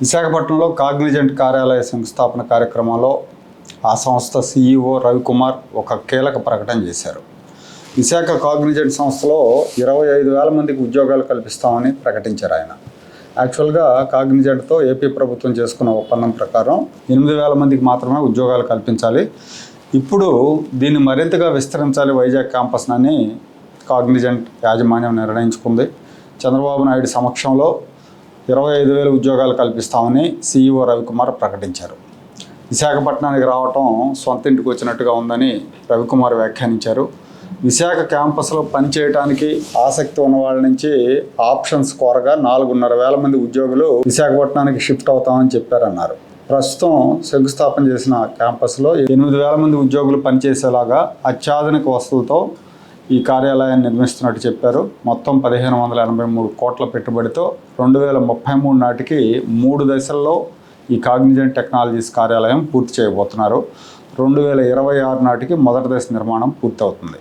విశాఖపట్నంలో కాగ్నిజెంట్ కార్యాలయ శంకుస్థాపన కార్యక్రమంలో ఆ సంస్థ సీఈఓ రవికుమార్ ఒక కీలక ప్రకటన చేశారు. విశాఖ కాగ్నిజెంట్ సంస్థలో ఇరవై ఐదు వేల మందికి ఉద్యోగాలు కల్పిస్తామని ప్రకటించారు ఆయన. యాక్చువల్గా కాగ్నిజెంట్తో ఏపీ ప్రభుత్వం చేసుకున్న ఒప్పందం ప్రకారం ఎనిమిది వేల మందికి మాత్రమే ఉద్యోగాలు కల్పించాలి. ఇప్పుడు దీన్ని మరింతగా విస్తరించాలి వైజాగ్ క్యాంపస్నని కాగ్నిజెంట్ యాజమాన్యం నిర్ణయించుకుంది. చంద్రబాబు నాయుడు సమక్షంలో ఇరవై ఐదు వేల ఉద్యోగాలు కల్పిస్తామని సీఈఓ రవికుమార్ ప్రకటించారు. విశాఖపట్నానికి రావటం సొంత ఇంటికి వచ్చినట్టుగా ఉందని రవికుమార్ వ్యాఖ్యానించారు. విశాఖ క్యాంపస్లో పనిచేయడానికి ఆసక్తి ఉన్న వాళ్ళ నుంచి ఆప్షన్స్ కోరగా నాలుగున్నర వేల మంది ఉద్యోగులు విశాఖపట్నానికి షిఫ్ట్ అవుతామని చెప్పారన్నారు. ప్రస్తుతం శంకుస్థాపన చేసిన క్యాంపస్లో ఎనిమిది వేల మంది ఉద్యోగులు పనిచేసేలాగా అత్యాధునిక వస్తువులతో ఈ కార్యాలయాన్ని నిర్మిస్తున్నట్టు చెప్పారు. మొత్తం పదిహేను వందల ఎనభై మూడు కోట్ల పెట్టుబడితో రెండు వేల ముప్పై మూడు నాటికి మూడు దశల్లో ఈ కాగ్నిజెంట్ టెక్నాలజీస్ కార్యాలయం పూర్తి చేయబోతున్నారు. రెండు వేల ఇరవై ఆరు నాటికి మొదటి దశ నిర్మాణం పూర్తవుతుంది.